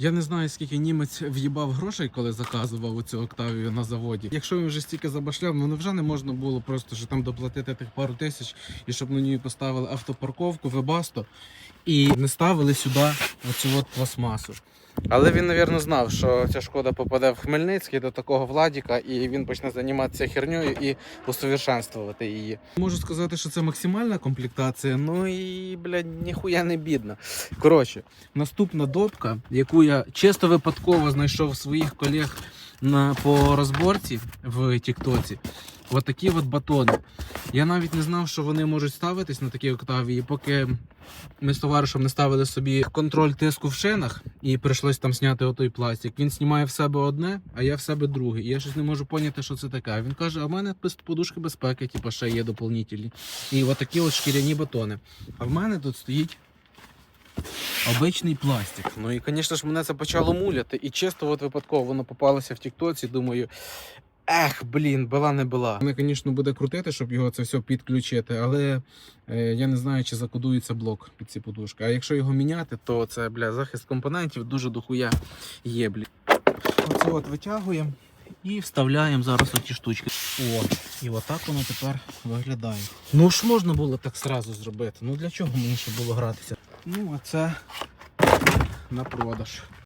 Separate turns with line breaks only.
Я не знаю, скільки німець в'їбав грошей, коли заказував у цю Октавію на заводі. Якщо він вже стільки забашляв, ну вже не можна було просто що там доплатити тих пару тисяч, і щоб на ній поставили автопарковку, вебасто, і не ставили сюди оцю от пластмасу. Але він, мабуть, знав, що ця шкода попаде в Хмельницький до такого Владіка, і він почне займатися херньою і усовершенствувати її. Можу сказати, що це максимальна комплектація, ну і, блядь, ніхуя не бідна. Коротше, наступна допка, яку я чисто випадково знайшов своїх колег на, по розборці в Тіктоці. От такі от батони. Я навіть не знав, що вони можуть ставитись на такі октаві. І поки ми з товаришем не ставили собі контроль тиску в шинах, і прийшлось там зняти отой пластик. Він знімає в себе одне, а я в себе друге. І я щось не можу поняти, що це таке. Він каже: а в мене подушки безпеки, типу, ще є доповнительні. І от такі от шкіряні батони. А в мене тут стоїть Обичний пластик. Ну і, звісно ж, мене це почало муляти. І чисто от випадково воно попалося в Тіктоці. Думаю, ех, блін, була не була. Мене, звісно, буде крутити, щоб його це все підключити, але е, я не знаю, чи закодується блок під ці подушки. А якщо його міняти, то це бля, захист компонентів дуже дохуя є, блін. Оце от витягуємо і вставляємо зараз оті штучки. О, і отак воно тепер виглядає. Ну ж можна було так сразу зробити. Ну для чого мені ще було гратися? Ну, а це на продаж.